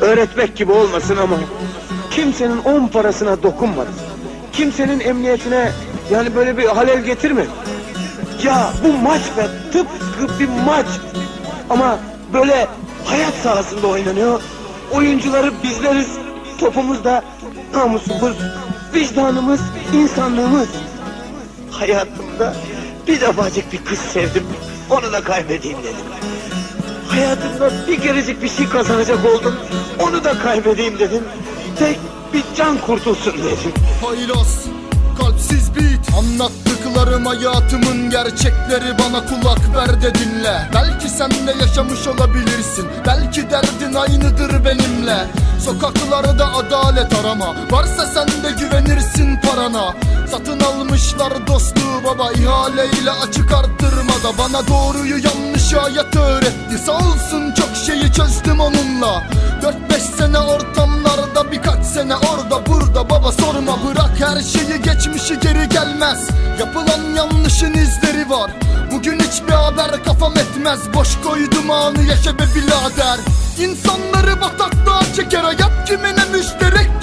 Öğretmek gibi olmasın ama kimsenin on parasına dokunmadım. Kimsenin emniyetine yani böyle bir halel getirme. Ya bu maç be tıpkı bir maç. Ama böyle hayat sahasında oynanıyor. Oyuncuları bizleriz. Topumuz da namusumuz, vicdanımız, insanlığımız. Hayatımda bir defacık bir kız sevdim. Onu da kaybedeyim dedim. Hayatımda bir kerecik bir şey kazanacak oldum. Onu da kaybedeyim dedim. Tek bir can kurtulsun dedim. Haylaz, kalpsiz bit Anlattıklarım hayatımın gerçekleri Bana kulak ver de dinle. Belki sen de yaşamış olabilirsin. Belki derdin aynıdır benimle. Sokaklarda adalet arama. Varsa sen de güvenirsin parana. Satın almışlar dostluğu baba. İhaleyle açık arttırmada. Bana doğruyu yanlışı hayat öğretti. Sağ olsun çok şeyi çözdüm onunla. 4-5 sene ortamlarda birkaç sene orada burada. Baba sorma bırak her şeyi. Geçmişi geri gelmez. Yapılan yanlışın izleri var. Bugün hiçbir haber kafam etmez. Boş koydum anı yaşa be birader. İnsanları bataklığa çeker. Hayat kimine müşterek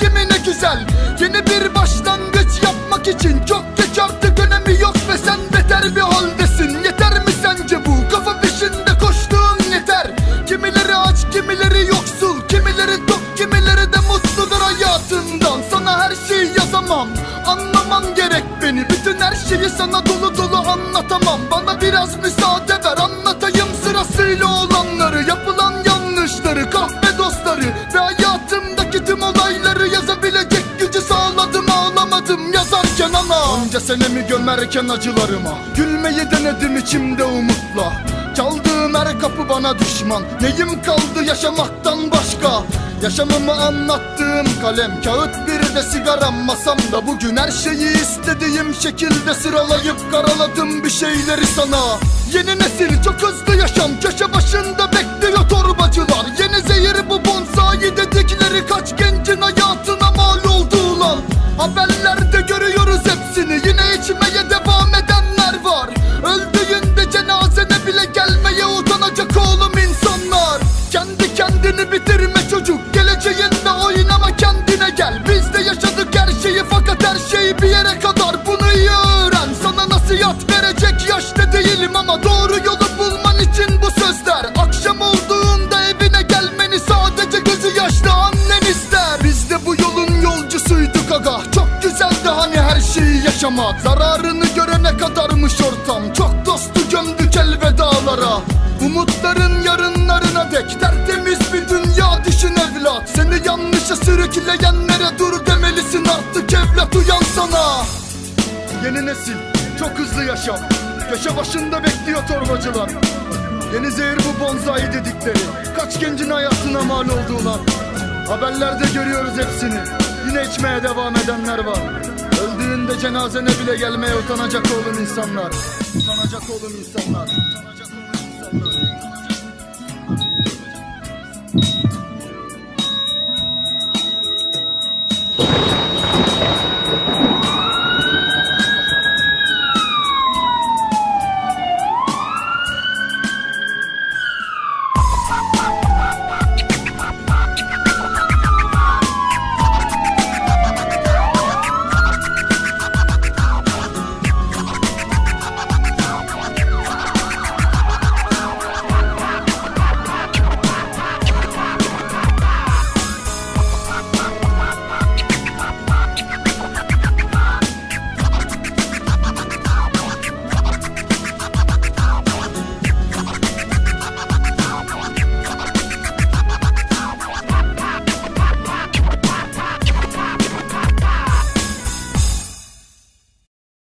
anlaman gerek beni. Bütün her şeyi sana dolu dolu anlatamam. Bana biraz müsaade ver anlatayım sırasıyla olanları. Yapılan yanlışları kahve dostları. Ve hayatımdaki tüm olayları yazabilecek gücü sağladım ağlamadım yazarken ana Onca senemi gömerken acılarıma. Gülmeyi denedim içimde umutla. Çaldığım her kapı bana düşman. Neyim kaldı yaşamaktan başka Yaşamımı anlattığım kalem Kağıt bir de sigaram masamda Bugün her şeyi istediğim şekilde sıralayıp karaladım bir şeyleri sana. Yeni nesil çok hızlı yaşam Köşe başında bekliyor torbacılar. Yeni zehir bu bonsai dedikleri Kaç gencin hayatına mal oldu lan Haberlerde aga Çok güzeldi hani her şeyi yaşamak. Zararını görene kadarmış ortam. Çok dostu gömdük elvedalara. Umutların yarınlarına dek Tertemiz bir dünya düşün evlat. Seni yanlışa sürükleyenlere dur demelisin artık evlat uyan sana Yeni nesil çok hızlı yaşam Köşe başında bekliyor torbacılar. Yeni zehir bu bonzai dedikleri. Kaç gencin hayatına mal oldu lan Haberlerde görüyoruz hepsini Yine içmeye devam edenler var. Öldüğünde cenazene bile gelmeye utanacak olun insanlar. Utanacak olun insanlar. Utanacak olun insanlar.